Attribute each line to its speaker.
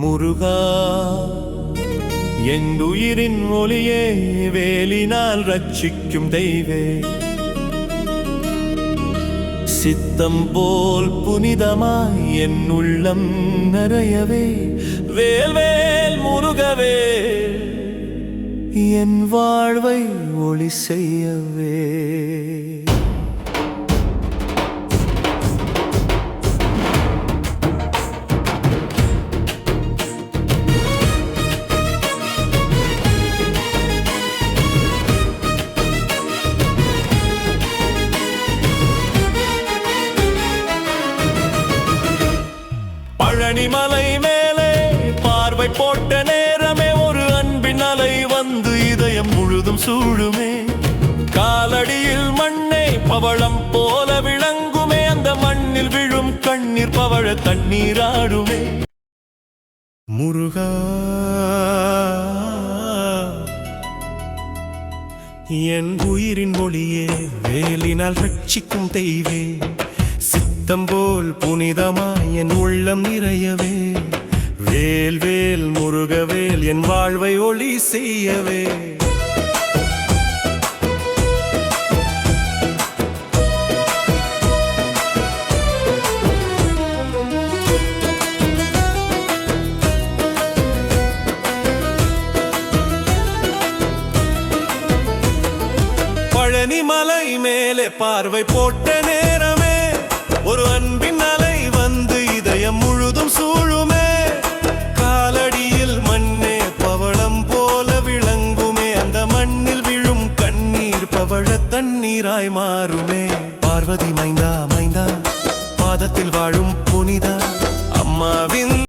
Speaker 1: முருகா என் உயிரின் ஒளியே வேலினால் ரட்சிக்கும் தெய்வே. சித்தம் போல் புனிதமாய் என் உள்ளம் நிறையவே வேல்வேல் முருகவே என் வாழ்வை ஒளி செய்யவே. பழனிமலை மேலே பார்வை போட்ட நேரமே ஒரு அன்பின் அலை வந்து இதயம் முழுதும் சூழுமே. காலடியில் மண்ணே பவளம் போல விளங்குமே அந்த மண்ணில் விழும் கண்ணீர் பவழ தண்ணீராடுமே
Speaker 2: முருகா என் உயிரின் ஒளியே வேலினால் ரட்சிக்கும் தெய்வே. சித்தம் போல் புனிதமாய் என் உள்ளம் நிறையவே. வேல் வேல் முருகவேல் என் வாழ்வை ஒளி செய்யவே. பழனி மலை மேலே பார்வை போட்ட நேரம் ஒரு அன்பின் அலை வந்து இதயம் முழுதும் சூழுமே. காலடியில் மண்ணே பவளம் போல விளங்குமே. அந்த மண்ணில் விழும் கண்ணீர் பவழ தண்ணீராய் மாறுமே. பார்வதி மைந்தா மைந்தா பாதத்தில் வாழும் புனிதா அம்மாவின்